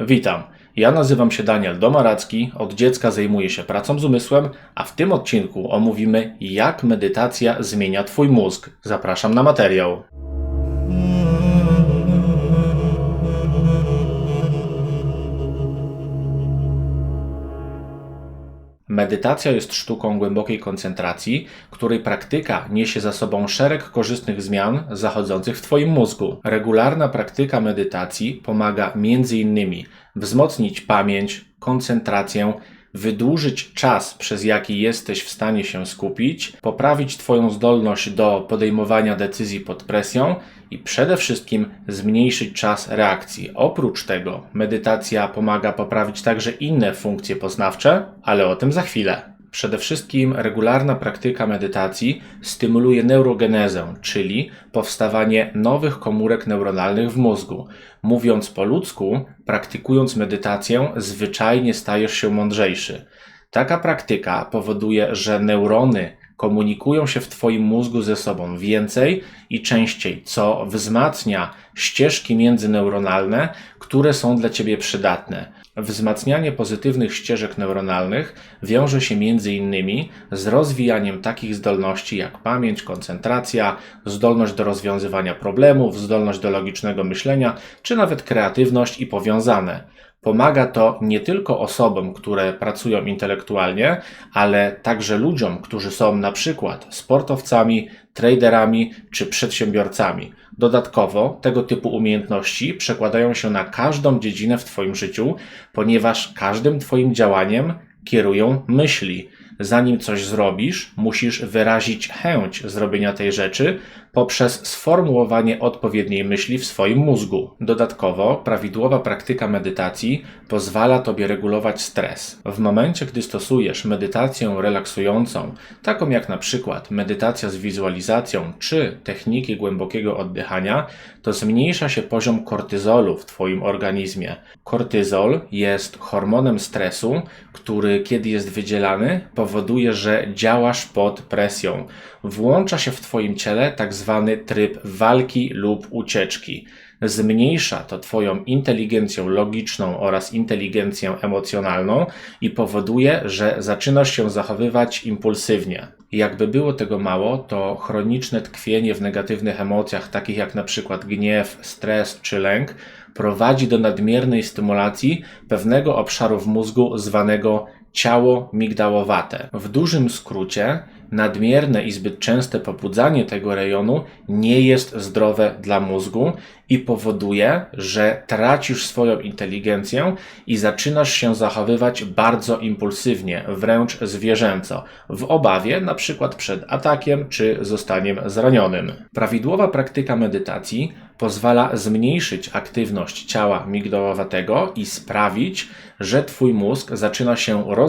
Witam. Ja nazywam się Daniel Domaracki, od dziecka zajmuję się pracą z umysłem, a w tym odcinku omówimy, jak medytacja zmienia Twój mózg. Zapraszam na materiał. Medytacja jest sztuką głębokiej koncentracji, której praktyka niesie za sobą szereg korzystnych zmian zachodzących w Twoim mózgu. Regularna praktyka medytacji pomaga m.in. wzmocnić pamięć, koncentrację, wydłużyć czas, przez jaki jesteś w stanie się skupić, poprawić Twoją zdolność do podejmowania decyzji pod presją i przede wszystkim zmniejszyć czas reakcji. Oprócz tego, medytacja pomaga poprawić także inne funkcje poznawcze, ale o tym za chwilę. Przede wszystkim regularna praktyka medytacji stymuluje neurogenezę, czyli powstawanie nowych komórek neuronalnych w mózgu. Mówiąc po ludzku, praktykując medytację, zwyczajnie stajesz się mądrzejszy. Taka praktyka powoduje, że neurony komunikują się w Twoim mózgu ze sobą więcej i częściej, co wzmacnia ścieżki międzyneuronalne, które są dla Ciebie przydatne. Wzmacnianie pozytywnych ścieżek neuronalnych wiąże się innymi z rozwijaniem takich zdolności jak pamięć, koncentracja, zdolność do rozwiązywania problemów, zdolność do logicznego myślenia, czy nawet kreatywność i powiązane. Pomaga to nie tylko osobom, które pracują intelektualnie, ale także ludziom, którzy są na przykład sportowcami, traderami czy przedsiębiorcami. Dodatkowo tego typu umiejętności przekładają się na każdą dziedzinę w Twoim życiu, ponieważ każdym Twoim działaniem kierują myśli. Zanim coś zrobisz, musisz wyrazić chęć zrobienia tej rzeczy poprzez sformułowanie odpowiedniej myśli w swoim mózgu. Dodatkowo, prawidłowa praktyka medytacji pozwala Tobie regulować stres. W momencie, gdy stosujesz medytację relaksującą, taką jak na przykład medytacja z wizualizacją czy techniki głębokiego oddychania, to zmniejsza się poziom kortyzolu w Twoim organizmie. Kortyzol jest hormonem stresu, który kiedy jest wydzielany, powoduje, że działasz pod presją. Włącza się w Twoim ciele tak zwany tryb walki lub ucieczki. Zmniejsza to Twoją inteligencję logiczną oraz inteligencję emocjonalną i powoduje, że zaczynasz się zachowywać impulsywnie. Jakby było tego mało, to chroniczne tkwienie w negatywnych emocjach, takich jak na przykład gniew, stres czy lęk, prowadzi do nadmiernej stymulacji pewnego obszaru w mózgu zwanego ciało migdałowate. W dużym skrócie, nadmierne i zbyt częste pobudzanie tego rejonu nie jest zdrowe dla mózgu i powoduje, że tracisz swoją inteligencję i zaczynasz się zachowywać bardzo impulsywnie, wręcz zwierzęco, w obawie na przykład przed atakiem czy zostaniem zranionym. Prawidłowa praktyka medytacji pozwala zmniejszyć aktywność ciała migdałowatego i sprawić, że Twój mózg zaczyna się rozwijać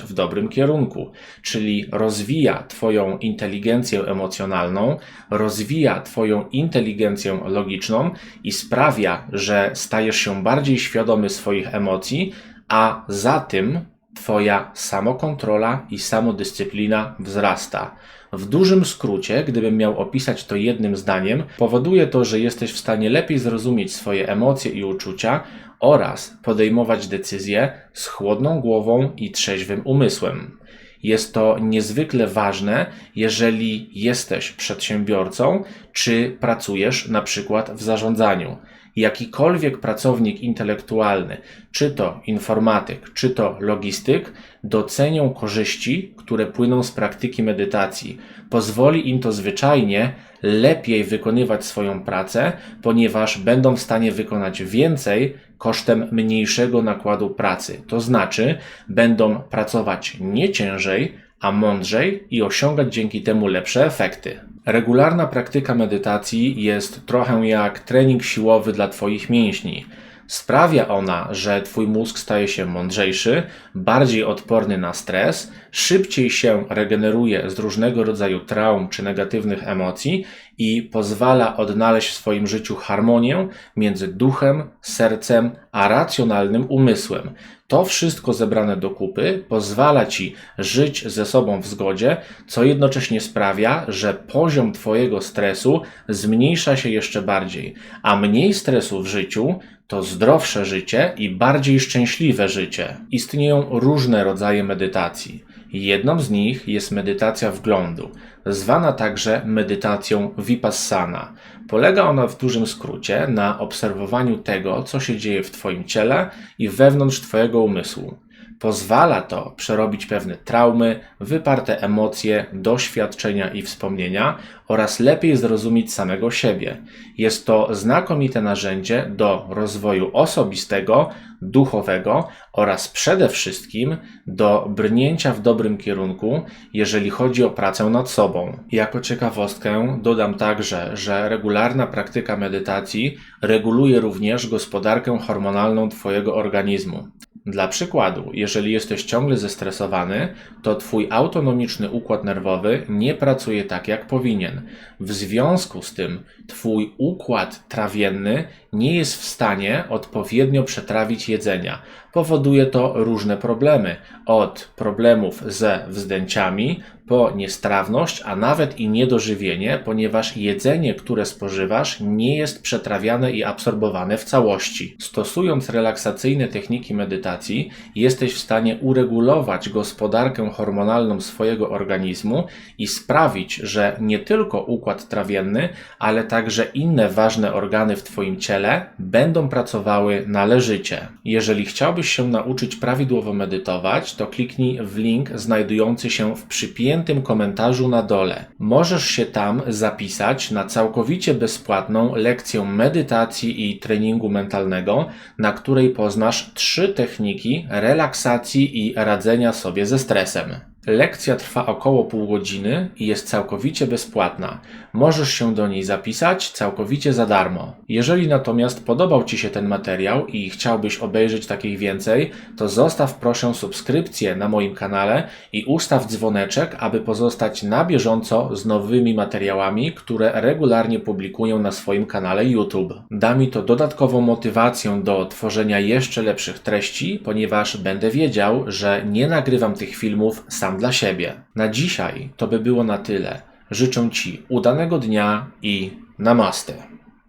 w dobrym kierunku, czyli rozwija Twoją inteligencję emocjonalną, rozwija Twoją inteligencję logiczną i sprawia, że stajesz się bardziej świadomy swoich emocji, a za tym Twoja samokontrola i samodyscyplina wzrasta. W dużym skrócie, gdybym miał opisać to jednym zdaniem, powoduje to, że jesteś w stanie lepiej zrozumieć swoje emocje i uczucia oraz podejmować decyzje z chłodną głową i trzeźwym umysłem. Jest to niezwykle ważne, jeżeli jesteś przedsiębiorcą czy pracujesz na przykład w zarządzaniu. Jakikolwiek pracownik intelektualny, czy to informatyk, czy to logistyk, docenią korzyści, które płyną z praktyki medytacji. Pozwoli im to zwyczajnie lepiej wykonywać swoją pracę, ponieważ będą w stanie wykonać więcej kosztem mniejszego nakładu pracy. To znaczy, będą pracować nie ciężej, a mądrzej i osiągać dzięki temu lepsze efekty. Regularna praktyka medytacji jest trochę jak trening siłowy dla Twoich mięśni. Sprawia ona, że Twój mózg staje się mądrzejszy, bardziej odporny na stres, szybciej się regeneruje z różnego rodzaju traum czy negatywnych emocji i pozwala odnaleźć w swoim życiu harmonię między duchem, sercem a racjonalnym umysłem. To wszystko zebrane do kupy pozwala Ci żyć ze sobą w zgodzie, co jednocześnie sprawia, że poziom Twojego stresu zmniejsza się jeszcze bardziej, a mniej stresu w życiu to zdrowsze życie i bardziej szczęśliwe życie. Istnieją różne rodzaje medytacji. Jedną z nich jest medytacja wglądu, zwana także medytacją vipassana. Polega ona w dużym skrócie na obserwowaniu tego, co się dzieje w Twoim ciele i wewnątrz Twojego umysłu. Pozwala to przerobić pewne traumy, wyparte emocje, doświadczenia i wspomnienia oraz lepiej zrozumieć samego siebie. Jest to znakomite narzędzie do rozwoju osobistego, duchowego oraz przede wszystkim do brnięcia w dobrym kierunku, jeżeli chodzi o pracę nad sobą. Jako ciekawostkę dodam także, że regularna praktyka medytacji reguluje również gospodarkę hormonalną Twojego organizmu. Dla przykładu, jeżeli jesteś ciągle zestresowany, to Twój autonomiczny układ nerwowy nie pracuje tak jak powinien. W związku z tym Twój układ trawienny nie jest w stanie odpowiednio przetrawić jedzenia. Powoduje to różne problemy, od problemów ze wzdęciami, po niestrawność, a nawet i niedożywienie, ponieważ jedzenie, które spożywasz, nie jest przetrawiane i absorbowane w całości. Stosując relaksacyjne techniki medytacji, jesteś w stanie uregulować gospodarkę hormonalną swojego organizmu i sprawić, że nie tylko układ trawienny, ale także inne ważne organy w Twoim ciele będą pracowały należycie. Jeżeli chciałbyś się nauczyć prawidłowo medytować, to kliknij w link znajdujący się w przypiętym komentarzu na dole. Możesz się tam zapisać na całkowicie bezpłatną lekcję medytacji i treningu mentalnego, na której poznasz trzy techniki relaksacji i radzenia sobie ze stresem. Lekcja trwa około pół godziny i jest całkowicie bezpłatna. Możesz się do niej zapisać całkowicie za darmo. Jeżeli natomiast podobał Ci się ten materiał i chciałbyś obejrzeć takich więcej, to zostaw proszę subskrypcję na moim kanale i ustaw dzwoneczek, aby pozostać na bieżąco z nowymi materiałami, które regularnie publikuję na swoim kanale YouTube. Da mi to dodatkową motywację do tworzenia jeszcze lepszych treści, ponieważ będę wiedział, że nie nagrywam tych filmów sam dla siebie. Na dzisiaj to by było na tyle. Życzę Ci udanego dnia i namaste.